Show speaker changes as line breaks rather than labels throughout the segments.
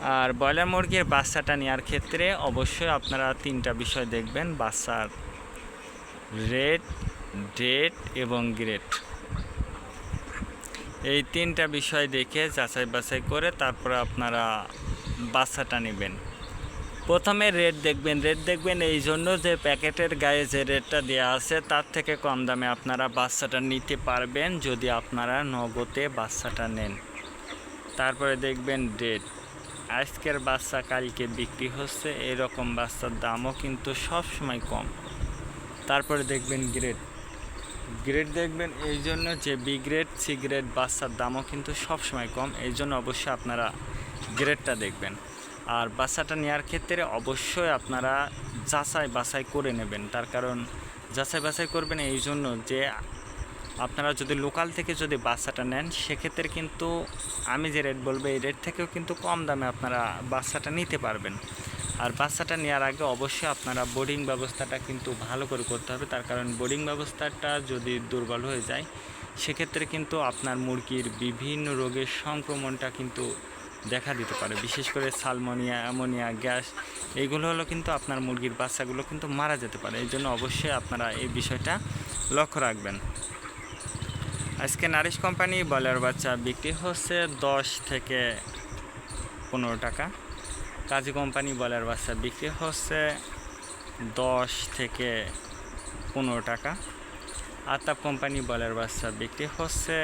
আর broiler মুরগির বাচ্চাটা নেওয়ার ক্ষেত্রে অবশ্যই আপনারা তিনটা বিষয় দেখবেন, বাচ্চার রেট, ডেট এবং গ্রেড। এই তিনটা বিষয় দেখে যাচাই বাছাই করে তারপরে আপনারা বাচ্চাটা নেবেন। প্রথমে রেট দেখবেন রেট দেখবেন এই জন্য যে প্যাকেটের গায়ে যে রেটটা দেওয়া আছে তার থেকে কম দামে আপনারা বাচ্চাটা নিতে পারবেন যদি আপনারা নগদে বাচ্চাটা নেন। তারপরে দেখবেন ডেট। আজকের বাচ্চা কালকে বিক্রি হচ্ছে, এরকম বাচ্চার দামও কিন্তু সব সময় কম। তারপরে দেখবেন গ্রেড গ্রেড দেখবেন, এই জন্য যে বি গ্রেড সি গ্রেড বাচ্চার দামও কিন্তু সব সময় কম, এই জন্য অবশ্যই আপনারা গ্রেডটা দেখবেন। আর বাচ্চাটা নেওয়ার ক্ষেত্রে অবশ্যই আপনারা যাচাই বাছাই করে নেবেন। তার কারণ যাচাই বাছাই করবেন এই জন্য যে আপনারা যদি লোকাল থেকে যদি বাচ্চাটা নেন, সেক্ষেত্রে কিন্তু আমি যে রেট বলব, এই রেট থেকেও কিন্তু কম দামে আপনারা বাচ্চাটা নিতে পারবেন। আর বাচ্চাটা নেওয়ার আগে অবশ্যই আপনারা বোর্ডিং ব্যবস্থাটা কিন্তু ভালো করে করতে হবে। তার কারণ বোর্ডিং ব্যবস্থাটা যদি দুর্বল হয়ে যায়, সেক্ষেত্রে কিন্তু আপনার মুরগির বিভিন্ন রোগের সংক্রমণটা কিন্তু দেখা দিতে পারে। বিশেষ করে সালমোনিয়া অ্যামোনিয়া গ্যাস এইগুলো হলো কিন্তু আপনার মুরগির বাচ্চাগুলো কিন্তু মারা যেতে পারে। এই জন্য অবশ্যই আপনারা এই বিষয়টা লক্ষ্য রাখবেন। আজকে নারিশ কোম্পানি বয়লার বাচ্চা বিক্রি হচ্ছে দশ থেকে পনেরো টাকা। কাজী কোম্পানি বয়লার বাচ্চা বিক্রি হচ্ছে দশ থেকে পনেরো টাকা। আতাপ কোম্পানি বয়লার বাচ্চা বিক্রি হচ্ছে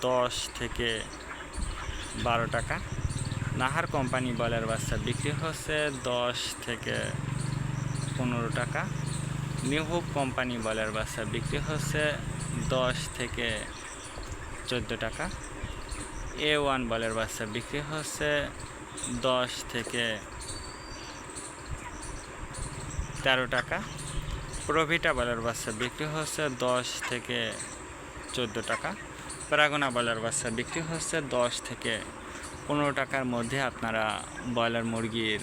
দশ থেকে বারো টাকা। নাহার কোম্পানি বয়লার বাচ্চা বিক্রি হচ্ছে দশ থেকে পনেরো টাকা। নিহুব কোম্পানি বয়লার বাচ্চা বিক্রি হচ্ছে দশ থেকে চোদ্দ টাকা। এ ওয়ান বলের বাচ্চা বিক্রি হচ্ছে দশ থেকে তেরো টাকা। প্রভিটা বলের বাচ্চা বিক্রি হচ্ছে দশ থেকে চোদ্দ টাকা। প্রাগনা বলের বাচ্চা বিক্রি হচ্ছে দশ থেকে পনেরো টাকার মধ্যে আপনারা ব্রয়লার মুরগির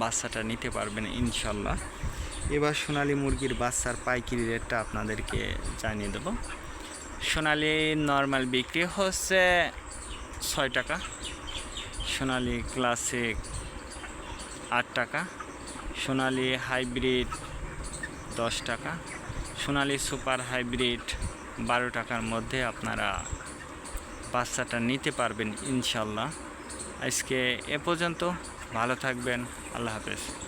বাচ্চাটা নিতে পারবেন ইনশাল্লাহ। এবার সোনালী মুরগির বাচ্চার পাইকারি রেটটা আপনাদেরকে জানিয়ে দেবো। সোনালি নর্মাল বিক্রি হচ্ছে ছয় টাকা। সোনালি ক্লাসিক আট টাকা। সোনালি হাইব্রিড দশ টাকা। সোনালি সুপার হাইব্রিড বারো টাকার মধ্যে আপনারা বাচ্চাটা নিতে পারবেন ইনশাল্লাহ। আজকে এ পর্যন্ত, ভালো থাকবেন, আল্লাহ হাফেজ।